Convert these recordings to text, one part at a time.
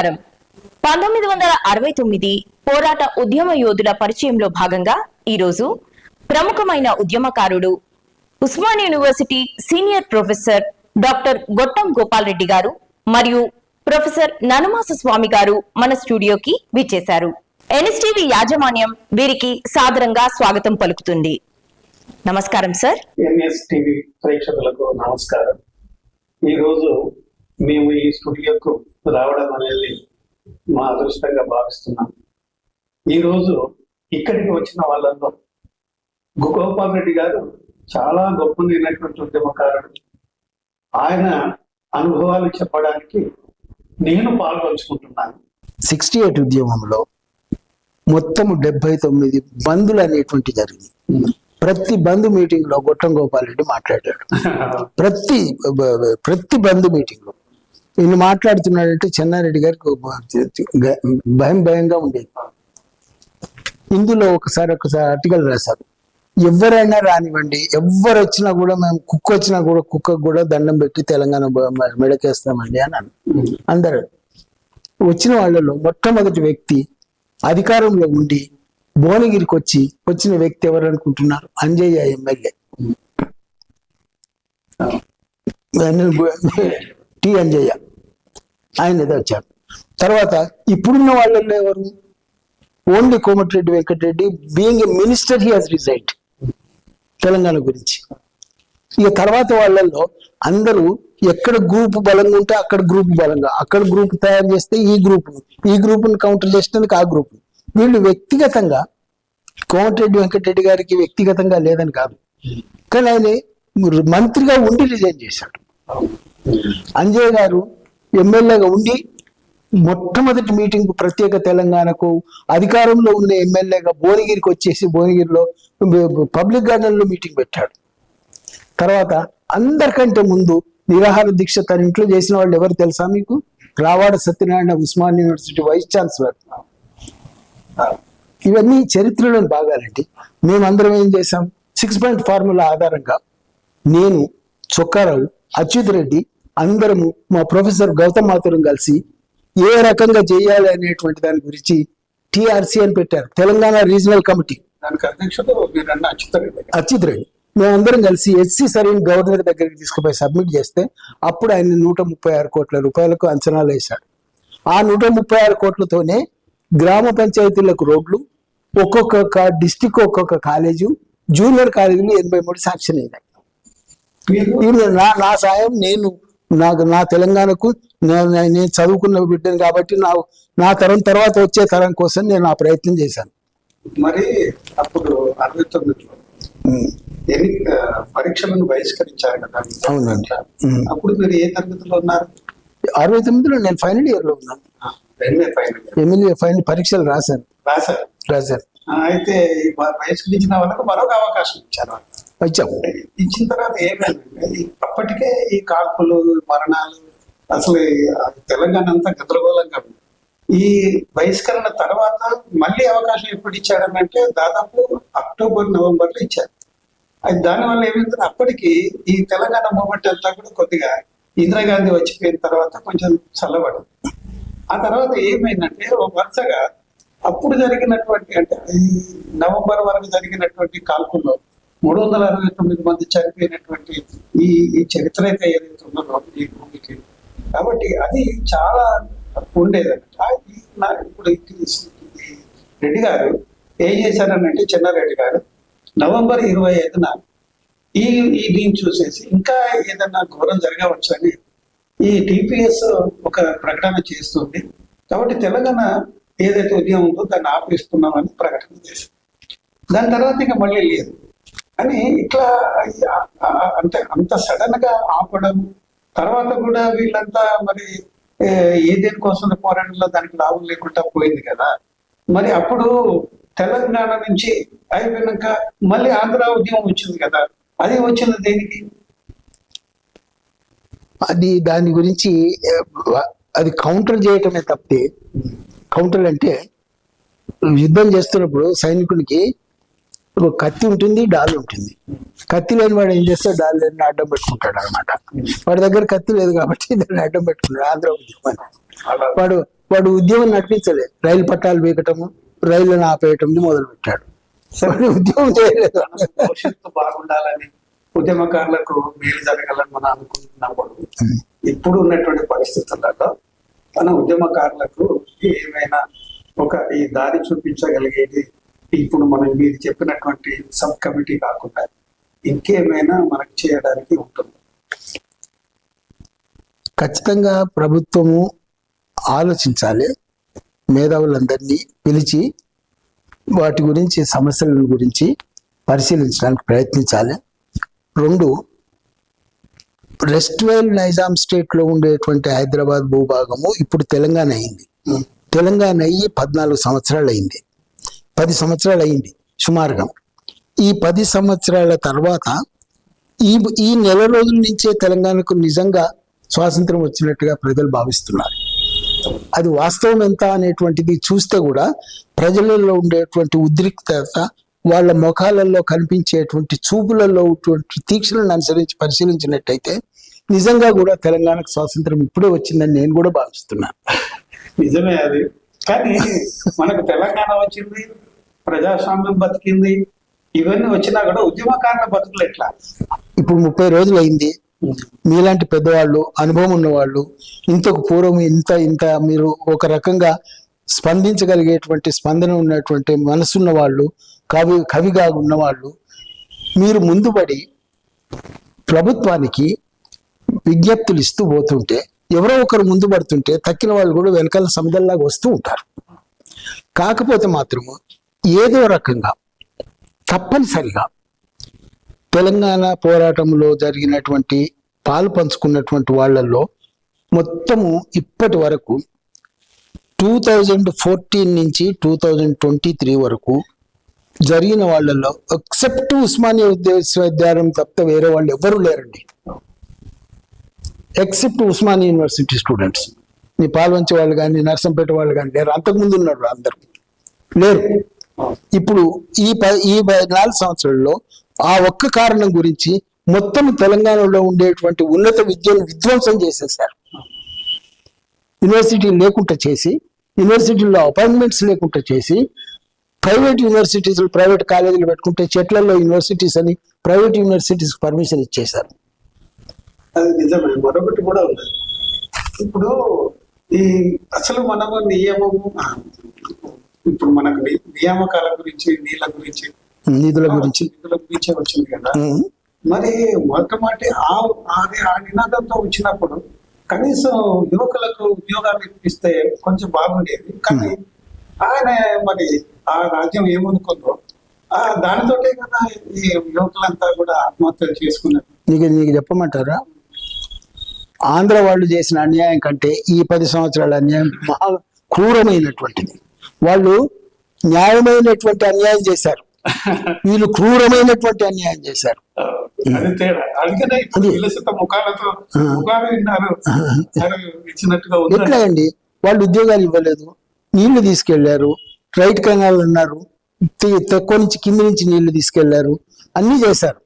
నమస్కారం. పంతొమ్మిది వందల అరవై తొమ్మిది పోరాట ఉద్యమ యోధుల పరిచయంలో భాగంగా ఈరోజు ప్రముఖమైన ఉద్యమకారుడు Osman university senior professor doctor Gottam Gopal Reddy గారు మరియు ప్రొఫెసర్ ననమాస స్వామి గారు మన స్టూడియోకి విచ్చేశారు. ఎన్ఎస్టీవీ యాజమాన్యం వీరికి సాదరంగా స్వాగతం పలుకుతుంది. నమస్కారం సార్. ఎన్ఎస్టీవీ ప్రేక్షకులకు నమస్కారం. ఈరోజు మేము ఈ స్టూడియోకు రావడం అనేది మా అదృష్టంగా భావిస్తున్నాం. ఈరోజు ఇక్కడికి వచ్చిన వాళ్ళల్లో గోపాల్ రెడ్డి గారు చాలా గొప్పనైనటువంటి ఉద్యమకారుడు. ఆయన అనుభవాలు చెప్పడానికి నేను పాల్గొంచుకుంటున్నాను సిక్స్టీ ఎయిట్ ఉద్యమంలో మొత్తము డెబ్బై తొమ్మిది బంధులు అనేటువంటి జరిగింది. ప్రతి బంధు మీటింగ్లో గొట్టం గోపాల్ రెడ్డి మాట్లాడాడు. ప్రతి ప్రతి బంధు మీటింగ్లో ఈయన మాట్లాడుతున్నాడంటే చెన్నారెడ్డి గారికి భయం భయంగా ఉండేది. ఇందులో ఒకసారి ఒకసారి ఆర్టికల్ రాశారు. ఎవరైనా రానివ్వండి. ఎవరు వచ్చినా కూడా మేము కుక్క వచ్చినా కూడా కుక్కకు కూడా దండం పెట్టి తెలంగాణ మెడకేస్తామండి అని అన్నారు. అందరూ. వచ్చిన వాళ్ళలో మొట్టమొదటి వ్యక్తి అధికారంలో ఉండి భువనగిరికి వచ్చి వచ్చిన వ్యక్తి ఎవరు అనుకుంటున్నారు? అంజయ్య ఎమ్మెల్యే. టి అంజయ్య ఆయన ఏదో వచ్చారు తర్వాత ఇప్పుడున్న వాళ్ళల్లో ఎవరు? Only Komatireddy Venkatareddy being a minister he has resigned Telangana గురించి. ఇక తర్వాత వాళ్ళల్లో అందరూ ఎక్కడ గ్రూప్ బలంగా ఉంటే అక్కడ గ్రూప్ బలంగా అక్కడ గ్రూప్ తయారు చేస్తే ఈ గ్రూప్ ఈ గ్రూప్ను కౌంటర్ చేసినందుకు ఆ గ్రూప్ వీళ్ళు వ్యక్తిగతంగా కోమటిరెడ్డి వెంకటరెడ్డి గారికి వ్యక్తిగతంగా లేదని కాదు. కానీ ఆయన మంత్రిగా ఉండి రిజైన్ చేశాడు. అంజయ్ గారు ఎమ్మెల్యేగా ఉండి మొట్టమొదటి మీటింగ్ ప్రత్యేక తెలంగాణకు అధికారంలో ఉన్న ఎమ్మెల్యేగా భువనగిరికి వచ్చేసి భువనగిరిలో పబ్లిక్ గార్డెన్లో మీటింగ్ పెట్టాడు. తర్వాత అందరికంటే ముందు నిరాహార దీక్ష తన ఇంట్లో చేసిన వాళ్ళు ఎవరు తెలుసా మీకు? Ravada Satyanarayana Osman university vice chancellor. ఇవన్నీ చరిత్రలోని భాగాలండి. మేమందరం ఏం చేశాం? సిక్స్ పాయింట్ ఫార్ములా ఆధారంగా నేను చొక్కారావు అచ్యుత్ రెడ్డి అందరము మా ప్రొఫెసర్ గౌతమ్ మాథురం కలిసి ఏ రకంగా చేయాలి అనేటువంటి దాని గురించి టిఆర్సి అని పెట్టారు. Telangana regional committee. Achyut Reddy మేమందరం కలిసి హెచ్సి సరైన గవర్నర్ దగ్గరికి తీసుకుపోయి సబ్మిట్ చేస్తే అప్పుడు ఆయన నూట ముప్పై ఆరు కోట్ల రూపాయలకు అంచనాలు వేశాడు. ఆ నూట ముప్పై ఆరు కోట్లతోనే గ్రామ పంచాయతీలకు రోడ్లు ఒక్కొక్క డిస్టిక్ ఒక్కొక్క కాలేజు జూనియర్ కాలేజీలు ఎనభై మూడు శాంక్షన్ అయినాయి. నా నా సాయం నేను నాకు నా తెలంగాణకు నేను చదువుకున్న బిడ్డను కాబట్టి నా నా తరం తర్వాత వచ్చే తరం కోసం నేను ఆ ప్రయత్నం చేశాను. మరి అప్పుడు అరవై తొమ్మిదిలో. ఎన్ని పరీక్షలను బహిష్కరించారు కదా అవునండి. అప్పుడు మీరు ఏ తరగతిలో ఉన్నారు? అరవై తొమ్మిదిలో నేను ఫైనల్ ఇయర్లో ఉన్నాను. ఎమ్మెల్యే ఫైనల్ పరీక్షలు రాశాను. రాశారు. రాశాను. ఆ, అయితే బహిష్కరించిన వాళ్ళకు మరొక అవకాశం ఇచ్చారు వచ్చాము ఇచ్చిన తర్వాత ఏమైందంటే అప్పటికే ఈ కాల్పులు మరణాలు అసలు తెలంగాణ అంతా గందరగోళంగా ఉంది. ఈ బహిష్కరణ తర్వాత మళ్ళీ అవకాశం ఎప్పుడు ఇచ్చాడనంటే దాదాపు అక్టోబర్ నవంబర్లో ఇచ్చారు. అది దానివల్ల ఏమైందంటే అప్పటికి ఈ తెలంగాణ మూమెంట్ అంతా కూడా కొద్దిగా ఇందిరాగాంధీ వచ్చిపోయిన తర్వాత కొంచెం చల్లబడింది. ఆ తర్వాత ఏమైందంటే ఓ వరుసగా అప్పుడు జరిగినటువంటి అంటే ఈ నవంబర్ వరకు జరిగినటువంటి కాల్పుల్లో మూడు వందల అరవై తొమ్మిది మంది చనిపోయినటువంటి ఈ ఈ చరిత్ర అయితే ఏదైతే ఉన్నదో ఈ భూమికి. కాబట్టి అది చాలా ఉండేదన్నమాట. ఇప్పుడు రెడ్డి గారు ఏం చేశారనంటే చెన్నారెడ్డి గారు నవంబర్ ఇరవై ఐదున ఈ ఈ దీన్ని చూసేసి ఇంకా ఏదన్నా ఘోరం జరగవచ్చు అని ఈ టీపీఎస్ ఒక ప్రకటన చేస్తుంది. కాబట్టి తెలంగాణ ఏదైతే ఉద్యమం ఉందో దాన్ని ఆపేస్తున్నామని ప్రకటన చేసింది. దాని తర్వాత ఇంకా మళ్ళీ లేదు. అని ఇట్లా అంటే అంత సడన్గా ఆపడం తర్వాత కూడా వీళ్ళంతా మరి ఏ, దేనికోసం పోరాటంలో దానికి లాభం లేకుండా పోయింది కదా. మరి అప్పుడు తెలంగాణ నుంచి అయిపోయినాక మళ్ళీ ఆంధ్ర ఉద్యమం వచ్చింది కదా. అది వచ్చింది దేనికి? అది దాని గురించి అది కౌంటర్ చేయటమే తప్పితే కౌంటర్ అంటే యుద్ధం చేస్తున్నప్పుడు సైనికునికి ఒక కత్తి ఉంటుంది డాల్ ఉంటుంది. కత్తి లేని వాడు ఏం చేస్తాడు? డాల్ లేని అడ్డం పెట్టుకుంటాడు అనమాట వాడి దగ్గర కత్తి లేదు కాబట్టి దాన్ని అడ్డం పెట్టుకున్నాడు ఆంధ్ర ఉద్యమాన్ని వాడు వాడు ఉద్యమం నడిపించలే. రైలు పట్టాలు వీకటము రైళ్ళను ఆపేయటం మొదలు పెట్టాడు వాడు ఉద్యమం చేయలేదు. బాగుండాలని ఉద్యమకారులకు మేలు జరగాలని మనం అనుకుంటున్నప్పుడు ఇప్పుడు ఉన్నటువంటి పరిస్థితులలో మన ఉద్యమకారులకు ఏమైనా ఒక ఈ దారి చూపించగలిగేది ఇప్పుడు మనం మీరు చెప్పినటువంటి సబ్ కమిటీ కాకుండా ఇంకేమైనా మనకు చేయడానికి ఉంటుంది. ఖచ్చితంగా ప్రభుత్వము ఆలోచించాలి మేధావులందరినీ పిలిచి వాటి గురించి సమస్యల గురించి పరిశీలించడానికి ప్రయత్నించాలి. రెండు రెస్ట్వెల్ నైజాం స్టేట్లో ఉండేటువంటి హైదరాబాద్ భూభాగము ఇప్పుడు తెలంగాణ అయింది. తెలంగాణ అయ్యి పద్నాలుగు సంవత్సరాలు అయింది. పది సంవత్సరాలు అయింది సుమారుగా. ఈ పది సంవత్సరాల తర్వాత ఈ ఈ నెల రోజుల నుంచే తెలంగాణకు నిజంగా స్వాతంత్రం వచ్చినట్టుగా ప్రజలు భావిస్తున్నారు. అది వాస్తవం ఎంత అనేటువంటిది చూస్తే కూడా ప్రజలలో ఉండేటువంటి ఉద్రిక్తత వాళ్ళ ముఖాలలో కనిపించేటువంటి చూపులలో ఉన్నటువంటి తీక్షణను అనుసరించి పరిశీలించినట్టయితే నిజంగా కూడా తెలంగాణకు స్వాతంత్రం ఇప్పుడే వచ్చిందని నేను కూడా భావిస్తున్నాను. నిజమే అది. కానీ మనకు తెలంగాణ వచ్చింది ప్రజాస్వామ్యం బతికింది ఇవన్నీ వచ్చినా కూడా ఉద్యమకారుల బతుకులు ఎట్లా ఇప్పుడు ముప్పై రోజులు అయింది మీలాంటి పెద్దవాళ్ళు అనుభవం ఉన్నవాళ్ళు ఇంతకు పూర్వం ఇంత ఇంత మీరు ఒక రకంగా స్పందించగలిగేటువంటి స్పందన ఉన్నటువంటి మనసున్న వాళ్ళు కవి కవిగా ఉన్నవాళ్ళు మీరు ముందుపడి ప్రభుత్వానికి విజ్ఞప్తులు ఇస్తూ పోతుంటే ఎవరో ఒకరు ముందు పడుతుంటే తక్కిన వాళ్ళు కూడా వెనకాల సముద్రంలాగా వస్తూ ఉంటారు. కాకపోతే మాత్రము ఏదో రకంగా తప్పనిసరిగా తెలంగాణ పోరాటంలో జరిగినటువంటి పాలు పంచుకున్నటువంటి వాళ్ళల్లో మొత్తము ఇప్పటి వరకు టూ థౌజండ్ ఫోర్టీన్ నుంచి టూ థౌజండ్ ట్వంటీ త్రీ వరకు జరిగిన వాళ్ళల్లో ఎక్సెప్ట్ ఉస్మానియా విశ్వవిద్యాలయం తప్ప వేరే వాళ్ళు ఎవరు లేరండి. Except Osmania university students. నీ పాల్వంచి వాళ్ళు కానీ నర్సంపేట వాళ్ళు కానీ లేరు. అంతకుముందు ఉన్నారు అందరు. లేరు. ఇప్పుడు ఈ ఈ నాలుగు సంవత్సరాల్లో ఆ ఒక్క కారణం గురించి మొత్తం తెలంగాణలో ఉండేటువంటి ఉన్నత విద్యను విధ్వంసం చేసేసారు యూనివర్సిటీ లేకుండా చేసి యూనివర్సిటీలో అపాయింట్మెంట్స్ లేకుండా చేసి ప్రైవేట్ యూనివర్సిటీస్ ప్రైవేట్ కాలేజీలు పెట్టుకుంటే చెట్లలో యూనివర్సిటీస్ అని ప్రైవేట్ యూనివర్సిటీస్ పర్మిషన్ ఇచ్చేశారు. అది నిజమే. మరొకటి కూడా ఉంది. ఇప్పుడు ఈ అసలు మనము నియమము ఇప్పుడు మనకు నియామకాల గురించి నీళ్ళ గురించి నిధుల గురించి. నిధుల గురించే వచ్చింది కదా. మరి మొట్టమొదటి ఆ అది ఆ నినాదంతో వచ్చినప్పుడు కనీసం యువకులకు ఉద్యోగాలు ఇప్పిస్తే కొంచెం బాగుండేది. కానీ ఆయన మరి ఆ రాజ్యం ఏమనుకుందో ఆ దానితోటే కదా ఈ యువకులంతా కూడా ఆత్మహత్యలు చేసుకున్నారు. నీకు నీకు చెప్పమంటారా? ఆంధ్ర వాళ్ళు చేసిన అన్యాయం కంటే ఈ పది సంవత్సరాల అన్యాయం మహా క్రూరమైనటువంటిది. వాళ్ళు న్యాయమైనటువంటి అన్యాయం చేశారు. వీళ్ళు క్రూరమైనటువంటి అన్యాయం చేశారు. ఎట్లా అండి వాళ్ళు ఉద్యోగాలు ఇవ్వలేదు. నీళ్ళు తీసుకెళ్ళారు. రైట్ కెనాల్ అన్నారు తి- తక్కువ నుంచి కింది నుంచి నీళ్ళు తీసుకెళ్ళారు. అన్ని చేశారు.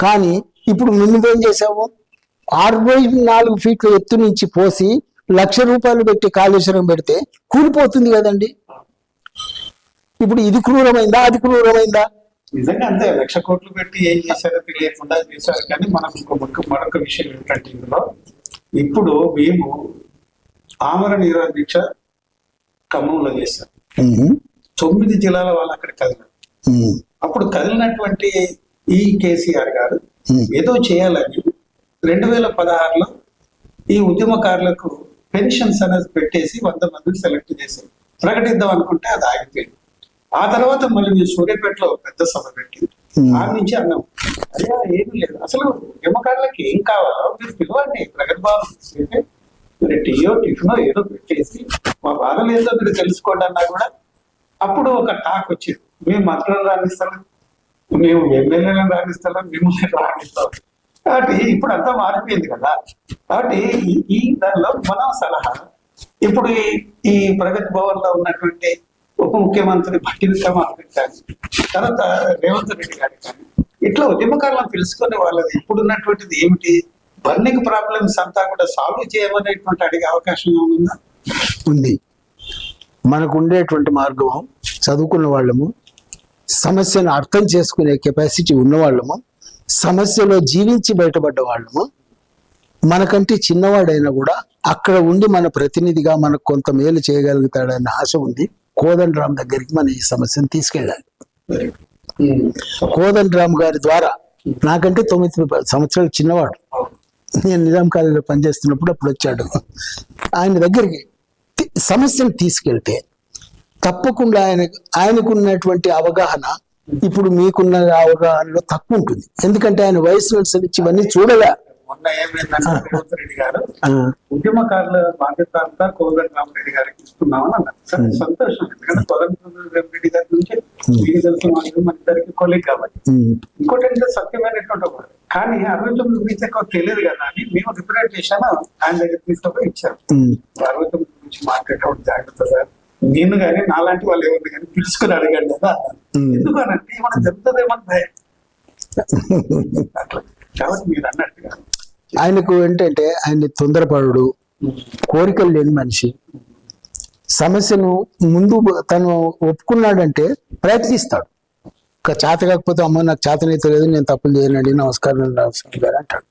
కానీ ఇప్పుడు నువ్వేం చేసావు అరవై నాలుగు ఫీట్ల ఎత్తు నుంచి పోసి లక్ష రూపాయలు పెట్టి కాళేశ్వరం పెడితే కూలిపోతుంది కదండి. ఇప్పుడు ఇది క్రూరమైందా అది క్రూరమైందా? నిజంగా అంతే లక్ష కోట్లు పెట్టి ఏం చేశారో తెలియకుండా చేశారు కానీ మనకు ఇంకో మరొక- విషయం ఏంటంటే ఇందులో ఇప్పుడు మేము ఆమర నిరాహార దీక్ష ఖమ్మంలో చేశాం. తొమ్మిది జిల్లాల వాళ్ళు అక్కడ కదిలారు. అప్పుడు కదిలినటువంటి ఈ కేసీఆర్ గారు ఏదో చేయాలని రెండు వేల పదహారులో ఈ ఉద్యమకారులకు పెన్షన్స్ అనేది పెట్టేసి వంద మందిని సెలెక్ట్ చేసి ప్రకటిద్దాం అనుకుంటే అది ఆగిపోయింది. ఆ తర్వాత మళ్ళీ మేము సూర్యాపేటలో పెద్ద సభ పెట్టింది. ఆ నుంచి అన్నాం. అయ్యా ఏమీ లేదు. అసలు ఉద్యమకారులకు ఏం కావాలో మీరు పిలవండి. ప్రగతి భవన్ తీసుకెళ్ళి మీరు టీయో టిఫినో ఏదో పెట్టేసి మా బాధలు ఏదో మీరు తెలుసుకోండి అన్నా కూడా అప్పుడు ఒక టాక్ వచ్చింది. మేము మంత్రులను రాణిస్తాం మేము ఎమ్మెల్యేలను రాణిస్తాం మిమ్మల్ని రాణిస్తాం. కాబట్టి ఇప్పుడు అంతా మారిపోయింది కదా. కాబట్టి ఈ- దానిలో మన సలహా ఇప్పుడు ఈ- ప్రగతి భవన్లో ఉన్నటువంటి ఉప ముఖ్యమంత్రి భట్టి విక్రమార్కుడు కానీ తర్వాత రేవంత్ రెడ్డి గారు కానీ ఇట్లా ఉద్యమకారులను తెలుసుకునే వాళ్ళది ఇప్పుడు ఉన్నటువంటిది ఏమిటి? బర్నింగ్ ప్రాబ్లమ్స్ అంతా కూడా సాల్వ్ చేయమనేటువంటి అడిగే అవకాశం ఏమైనా ఉందా. ఉంది మనకు ఉండేటువంటి మార్గం చదువుకున్న వాళ్ళము సమస్యను అర్థం చేసుకునే కెపాసిటీ ఉన్నవాళ్ళము సమస్యలో జీవించి బయటపడ్డ వాళ్ళము మనకంటే చిన్నవాడైనా కూడా అక్కడ ఉండి మన ప్రతినిధిగా మనకు కొంత మేలు చేయగలుగుతాడన్న ఆశ ఉంది కోదండరామ్ దగ్గరికి మన ఈ సమస్యను తీసుకెళ్ళాలి. కోదండరామ్ గారి ద్వారా నాకంటే తొమ్మిది సంవత్సరాలు చిన్నవాడు. నేను నిజాం కాలేజీలో పనిచేస్తున్నప్పుడు అప్పుడు వచ్చాడు. ఆయన దగ్గరికి సమస్యను తీసుకెళ్తే తప్పకుండా ఆయన ఆయనకున్నటువంటి అవగాహన ఇప్పుడు మీకున్న అవగాహనలో తక్కువ ఉంటుంది. ఎందుకంటే ఆయన వయసు అనుసరించి ఇవన్నీ చూడలే. మొన్న ఏమైందంటే రేవంత్ రెడ్డి గారు ఉద్యమకారుల బాధ్యత అంతా కోదండ రామరెడ్డి గారికి ఇస్తున్నామని అన్నారు. సంతోషం. ఎందుకంటే కోదండ రెడ్డి గారి నుంచి మీకు తెలిసిన వాళ్ళు మన ఇద్దరికి కొలిగ్ కాబట్టి. ఇంకోటి ఏంటంటే సత్యమైనటువంటి ఒకటి కానీ అరవై తొమ్మిది గురించి ఎక్కువ తెలియదు కదా అని మేము రిప్రజెంట్ చేశాను ఆయన దగ్గర తీసుకుపోయి ఇచ్చారు. ఉమ్, అరవై తొమ్మిది గురించి మాట్లాడేటప్పుడు జాగ్రత్త సార్. నేను కానీ నాలాంటి వాళ్ళు ఎవరిని కానీ పిలుచుకుని అడగండి కదా అన్నాను. ఎందుకనంటే భయం. అట్లా కాబట్టి మీరు అన్నట్టుగా. ఆయనకు ఏంటంటే ఆయన తొందరపడు కోరికలు లేని మనిషి. సమస్యను ముందు తను ఒప్పుకున్నాడంటే ప్రయత్నిస్తాడు. ఇంకా చేత కాకపోతే అమ్మ నాకు చేతనైతే లేదు నేను తప్పులు చేయనండి నమస్కారం నమస్కారం అంటాడు.